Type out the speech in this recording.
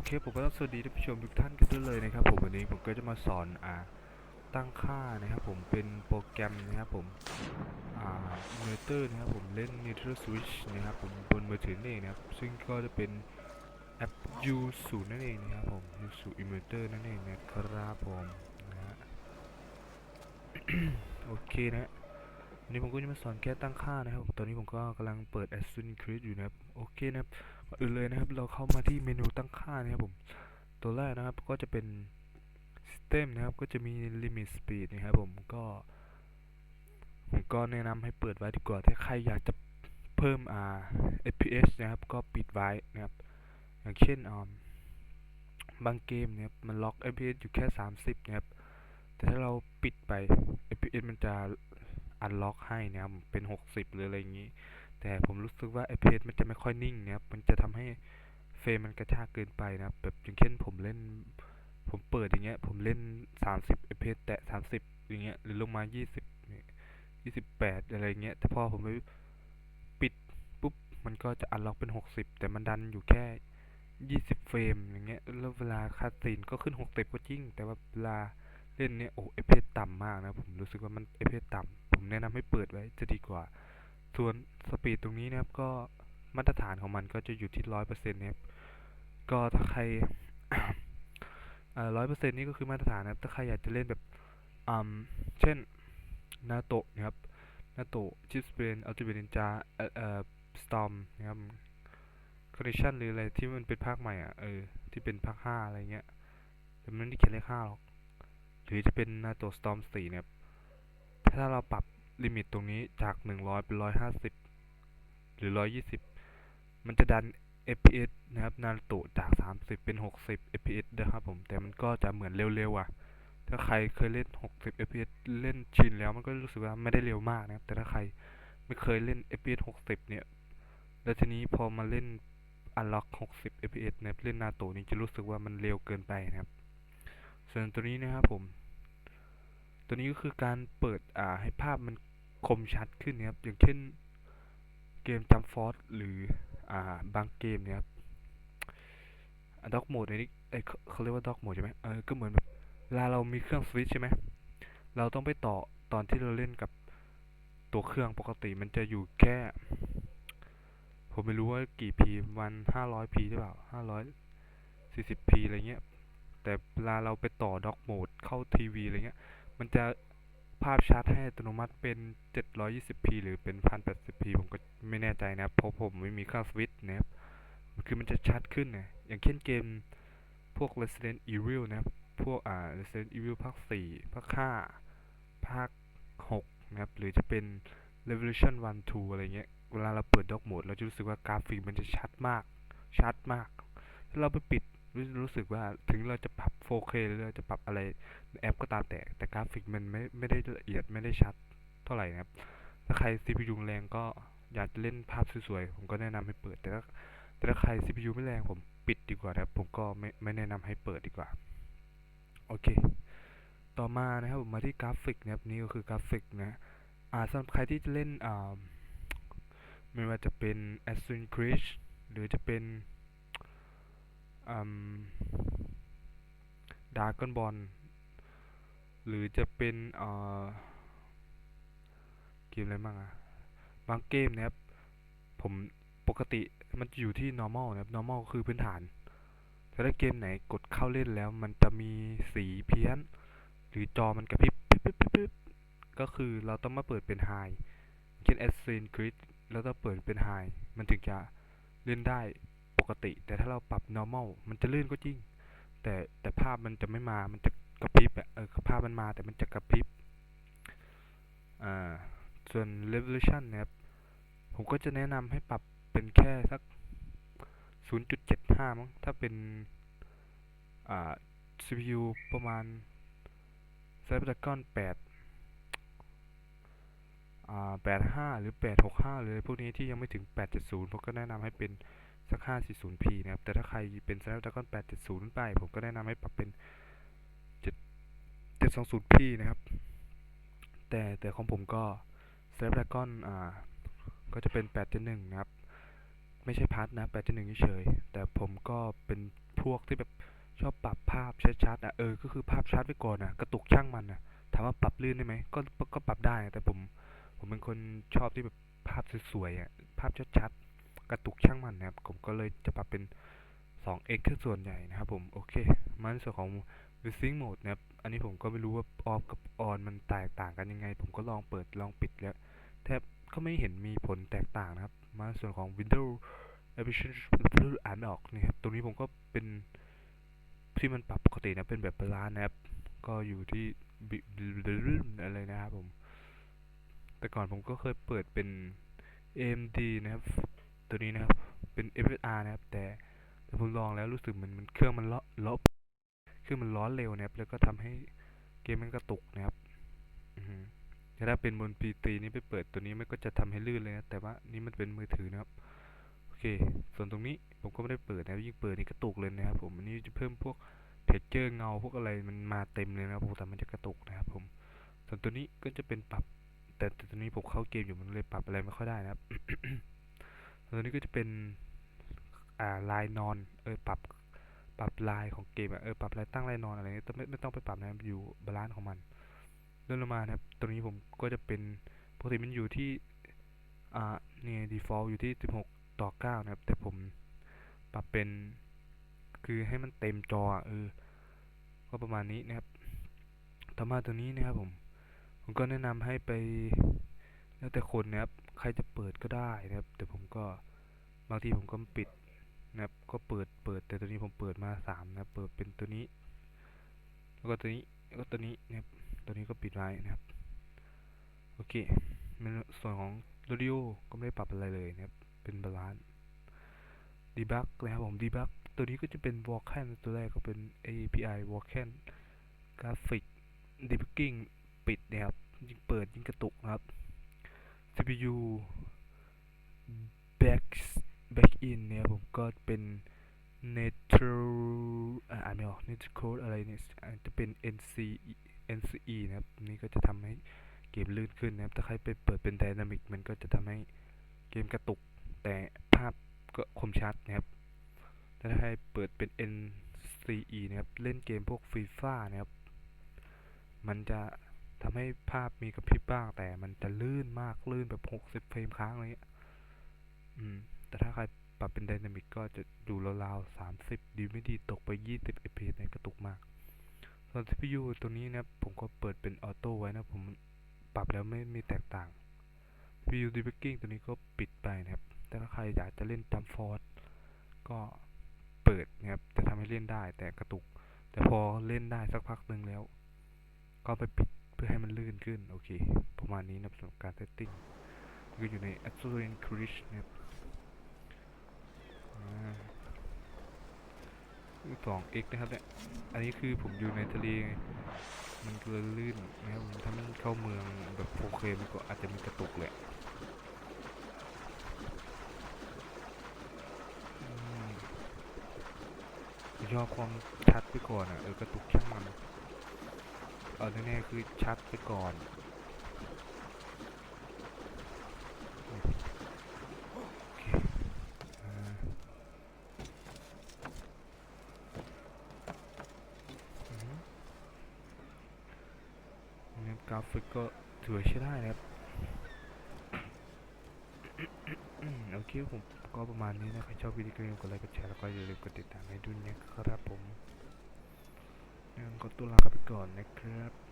อเคผมก็ต้องสวัสดีท่านผู้ชมทุกท่านกันด้วยเลยนะครับผมวันนี้ผมก็จะมาสอนอ่าตั้งค่านะครับผมเป็นโปรแกรมนะครับผมอ่าอิมเตอร์นะครับผมเล่น Nintendo Switch นะครับผมบนมือถือนั่นะครับซึ่งก็จะเป็นแอป U0 นั่นเองนะครับผม U0 Emulator นั่นเองนะครับผมนะฮะโอเคนะวันนี้ผมก็จะมาสอนแก้ตั้งค่านะครับผมตอนนี้ผมก็กำลังเปิด Assassin's Creed อยู่นะครับโอเคนะครับ อื่นเลยนะครับ เราเข้ามาที่เมนูตั้งค่านะครับผม ตัวแรกนะครับก็จะเป็น System นะครับ ก็จะมี Limit Speed นะครับผมก็ผมก็แนะนำให้เปิดไว้ดีกว่า ถ้าใครอยากจะเพิ่มอ่า FPS นะครับ ก็ปิดไว้นะครับ อย่างเช่นอ่าบางเกมเนี่ยมันล็อก FPS อยู่แค่ 30นะครับ แต่ถ้าเราปิดไป FPS มันจะอันล็อกให้นะครับเป็น 60 หรืออะไรอย่างนี้ แต่ผมรู้สึกว่า FPS มันจะไม่ค่อยนิ่งนะครับ มันจะทำให้เฟรมมันกระชากเกินไปนะครับ แบบอย่างเช่นผมเล่น ผมเปิดอย่างเงี้ย ผมเล่น 30 FPS แตะ 30 อย่างเงี้ย หรือลงมา 20เนี่ย28 อะไรเงี้ย แต่พอผมไปปิดปุ๊บ มันก็จะอันล็อกเป็น 60 แต่มันดันอยู่แค่ 20 เฟรมอย่างเงี้ย แล้วเวลาคาซีนก็ขึ้น 60 ก็จริง แต่ว่าเวลาเล่นเนี่ย โอ้ FPS ต่ำมากนะ ผมรู้สึกว่ามัน FPS ต่ำ ผมแนะนำให้เปิดไว้จะดีกว่า ส่วนสปีดตรงนี้นะครับก็มาตรฐานของมันก็จะอยู่ที่ร้อยเปอร์เซ็นต์นะครับก็ถ้าใครร้อยเปอร์เซ็นต์นี่ก็คือมาตรฐานนะครับถ้าใครอยากจะเล่นแบบอืมเช่นนาโตะนะครับนาโตะชิปสเปนอัลติเมทนินจาเออเอ่อสตอมนะครับคอนดิชันหรืออะไรที่มันเป็นภาคใหม่อะเออที่เป็นภาคห้าอะไรเงี้ยแต่มันไม่ได้เขียนเลขห้าหรอก หรือจะเป็นนาโตะสตอมสี่นะครับถ้าเราปรับ ลิมิตตรงนี้จาก 100 เป็น 150 หรือ 120 มันจะดัน FPS นะครับนารูโตจาก 30 เป็น 60 FPS นะครับผม แต่มันก็จะเหมือนเร็วๆอะ ถ้าใครเคยเล่น 60 FPS เล่นชินแล้วมันก็รู้สึกว่าไม่ได้เร็วมากนะครับ แต่ถ้าใครไม่เคยเล่น FPS 60 เนี่ย แล้วทีนี้พอมาเล่น Unlock 60 FPS นะครับเล่นนาโตนี่จะรู้สึกว่ามันเร็วเกินไปนะครับ ส่วนตัวนี้นะครับผม ตัวนี้ก็คือการเปิดอ่าให้ภาพมัน คมชัดขึ้นนะครับ อย่างเช่นเกมจัมฟอร์หรืออ่าบางเกมเนี่ยครับด็อกโหมดในนี้เอ้ยเขาเขาเรียกว่าด็อกโหมดใช่ไหมเออก็เหมือนแบบเวลาเรามีเครื่องสวิตช์ใช่ไหมเราต้องไปต่อตอนที่เราเล่นกับตัวเครื่องปกติมันจะอยู่แค่ ผมไม่รู้ว่ากี่พีวันห้าร้อยพีหรือเปล่าห้าร้อยสี่สิบพีอะไรเงี้ยแต่เวลาเราไปต่อด็อกโหมดเข้าทีวีอะไรเงี้ยมันจะ ภาพชัดให้อัตโนมัติเป็น 720p หรือเป็น 1080p ผมก็ไม่แน่ใจนะครับ เพราะผมไม่มีเครื่องสวิตช์นะครับ คือมันจะชัดขึ้นนะ อย่างเช่นเกมพวก Resident Evil นะครับ พวกอ่า Resident Evil ภาค 4 ภาค 5 ภาค 6 นะครับ หรือจะเป็น Revolution 1 2 อะไรเงี้ย เวลาเราเปิดด็อกโหมด เราจะรู้สึกว่ากราฟิกมันจะชัดมาก ชัดมาก ถ้าเราไปปิด รู้รู้สึกว่าถึงเราจะปรับ 4K หรือเราจะปรับอะไรแอปก็ตามแต่แต่กราฟิกมันไม่ไม่ได้ละเอียดไม่ได้ชัดเท่าไหร่นะครับ ถ้าใคร CPU แรงก็อยากจะเล่นภาพสวยๆ ผมก็แนะนำให้เปิด แต่ถ้าแต่ถ้าใคร CPU ไม่แรงผมปิดดีกว่านะครับ ผมก็ไม่ไม่แนะนำให้เปิดดีกว่า โอเค ต่อมานะครับผมมาที่กราฟิกนะครับนี่ก็คือกราฟิกนะอ่าสำหรับใครที่จะเล่นอ่าไม่ว่าจะเป็น Assassin's Creed หรือจะเป็น ดาร์กบอลหรือจะเป็นเกมอะไรบ้างอะบางเกมนะครับ ผมปกติมันจะอยู่ที่ normal นะครับ normal คือพื้นฐาน แต่ถ้าเกมไหนกดเข้าเล่นแล้วมันจะมีสีเพี้ยน หรือจอมันกระพริบปิ๊บปิ๊บปิ๊บก็คือเราต้องมาเปิดเป็น high เช่น a s s a s s i n Creed แล้วก็เปิดเป็น high มันถึงจะเล่นได้ กติ แต่ถ้าเราปรับ normal มันจะลื่นก็จริง แต่แต่ภาพมันจะไม่มา มันจะกระพริบอะเออภาพมันมาแต่มันจะกระพริบ อ่า ส่วน Revolution นะครับ ผมก็จะแนะนำให้ปรับเป็นแค่สัก 0.75 มั้ง ถ้าเป็น อ่า CPU ประมาณ Snapdragon 8 อ่า 85 หรือ 865 เลยพวกนี้ที่ยังไม่ถึง 870 ผมก็แนะนำให้เป็น สัก 540p นะครับ แต่ถ้าใครเป็น Snapdragon 870ไป ผมก็แนะนำให้ปรับเป็น 720p นะครับ แต่แต่ของผมก็ Snapdragon อ่า ก็จะเป็น8.1นะครับ ไม่ใช่พัทนะ8.1เฉยแต่ผมก็เป็นพวกที่แบบชอบปรับภาพชัดๆอะเออ ก็คือภาพชัดไว้ก่อนอะกระตุกช่างมันอะถามว่าปรับลื่นได้ไหมก็ก็ปรับได้นะแต่ผม ผมเป็นคนชอบที่แบบภาพสวยๆอะ ภาพชัดๆ กระตุกช่างมันนะครับ ผมก็เลยจะปรับเป็น 2x คือส่วนใหญ่นะครับผม โอเคมาในส่วนของ Visiting Mode นะครับ อันนี้ผมก็ไม่รู้ว่า off กับ on มันแตกต่างกันยังไง ผมก็ลองเปิดลองปิดแล้ว แทบก็ไม่เห็นมีผลแตกต่างนะครับ มาส่วนของ Windows Application อ่านไม่ออกนี่ครับ ตรงนี้ผมก็เป็นที่มันปรับปกตินะ เป็นแบบบาลานนะครับ ก็อยู่ที่บิอะไรนะครับผม แต่ก่อนผมก็เคยเปิดเป็น AMD นะครับ ตัวนี้นะครับ เป็น FSR นะครับ แต่แต่ผมลองแล้วรู้สึกเหมันมันเครื่องมันเลาะเลาะเครื่องมันร้อนเร็วนะครับ แล้วก็ทำให้เกมมันกระตุกนะครับอือฮึแต่ถ้าเป็นบน PC นี่ไปเปิดตัวนี้มันก็จะทำให้ลื่นเลยนะ แต่ว่านี่มันเป็นมือถือนะครับ โอเค ส่วนตรงนี้ผมก็ไม่ได้เปิดนะยิ่งเปิดนี่กระตุกเลยนะครับ ผมอันนี้จะเพิ่มพวกเท็กเจอร์เงาพวกอะไรมันมาเต็มเลยนะครับผมแต่มันจะกระตุกนะครับ ผม ส่วนตัวนี้ก็จะเป็นปรับ แต่ตัวนี้ผมเข้าเกมอยู่มันเลยปรับอะไรไม่ค่อยได้นะครับ ตัวนี้ก็จะเป็นอ่าลายนอนเออปรับปรับลายของเกมอะเออปรับลายตั้งลายนอนอะไรเงี้ยแต่ไม่ไม่ต้องไปปรับนะครับอยู่บาลานซ์ของมันเลื่อนลงมานะครับตัวนี้ผมก็จะเป็นปกติมันอยู่ที่อ่าเนี่ย default อยู่ที่ 16 ต่อ 9 นะครับ แต่ผมปรับเป็นคือให้มันเต็มจอเออก็ประมาณนี้นะครับ ต่อมาตัวนี้นะครับผม ผมก็แนะนำให้ไป แล้วแต่คนนะครับ ใครจะเปิดก็ได้นะครับ แต่ผมก็บางทีผมก็ปิดนะครับ ก็เปิด เปิด แต่ตัวนี้ผมเปิดมาสามนะครับเปิดเป็นตัวนี้ แล้วก็ตัวนี้ แล้วก็ตัวนี้นะครับ ตัวนี้ก็ปิดไว้นะครับ โอเคในส่วนของวิดีโอก็ไม่ได้ปรับอะไรเลยนะครับ เป็นบาลานซ์ดีบักนะครับผมดีบักตัวนี้ก็จะเป็น w a l k a n ตัวแรกก็เป็น API w a l k a n กราฟิก debugging ปิดนะครับ ยิ่งเปิดยิ่งกระตุกนะครับ CPU back back in เนี่ยผมก็เป็น Netro อ่าอ่านไม่ออก Netcode อะไรเนี่ยจะเป็น NC NCE นะครับ นี่ก็จะทำให้เกมลื่นขึ้นนะครับ ถ้าใครไปเปิดเป็น Dynamic มันก็จะทำให้เกมกระตุก แต่ภาพก็คมชัดนะครับ ถ้าใครเปิดเป็น NCE นะครับ เล่นเกมพวกฟีฟ่านะครับ มันจะ ทำให้ภาพมีกระพริบบ้าง แต่มันจะลื่นมากลื่นแบบ 60 เฟรมค้างอะไรเงี้ยอืม แต่ถ้าใครปรับเป็น Dynamic ก็จะอยู่ราวๆ30 ดีไม่ดีตกไป 20 fps ในยกระตุกมาก ส่วน CPU ตัวนี้นะครับผมก็เปิดเป็นออโต้ไว้นะ ผมปรับแล้วไม่มีแตกต่าง CPU debugging ตัวนี้ก็ปิดไปนะครับ แต่ถ้าใครอยากจะเล่นตามฟอร์สก็เปิดนะครับ จะทำให้เล่นได้แต่กระตุก แต่พอเล่นได้สักพักหนึ่งแล้ว ก็ไปปิด พื่อให้มันลื่นขึ้น โอเค ประมาณนี้นะครับสำหรับการเซตติ้งก็อยู่ใน Absolute Cruise นะครับสอง x นะครับเนี่ย อันนี้คือผมอยู่ในทะเลมันก็เลยลื่นนะครับถ้ามันเข้าเมืองแบบ 4K มันก็อาจจะมีกระตุกแหละอืมชอบความชัดไปก่อนอะ เออกระตุกช่างมัน เอาแน่ๆคือชัดไปก่อนกราฟิกก็ถือใช้ได้นะครับ โอเคผมก็ประมาณนี้นะครับชอบวิดีโอนี้กดไลค์กดแชร์แล้วก็อย่าลืมกดติดตามให้ด้วยนะครับผม งั้นขอตัวลาไปก่อนนะครับ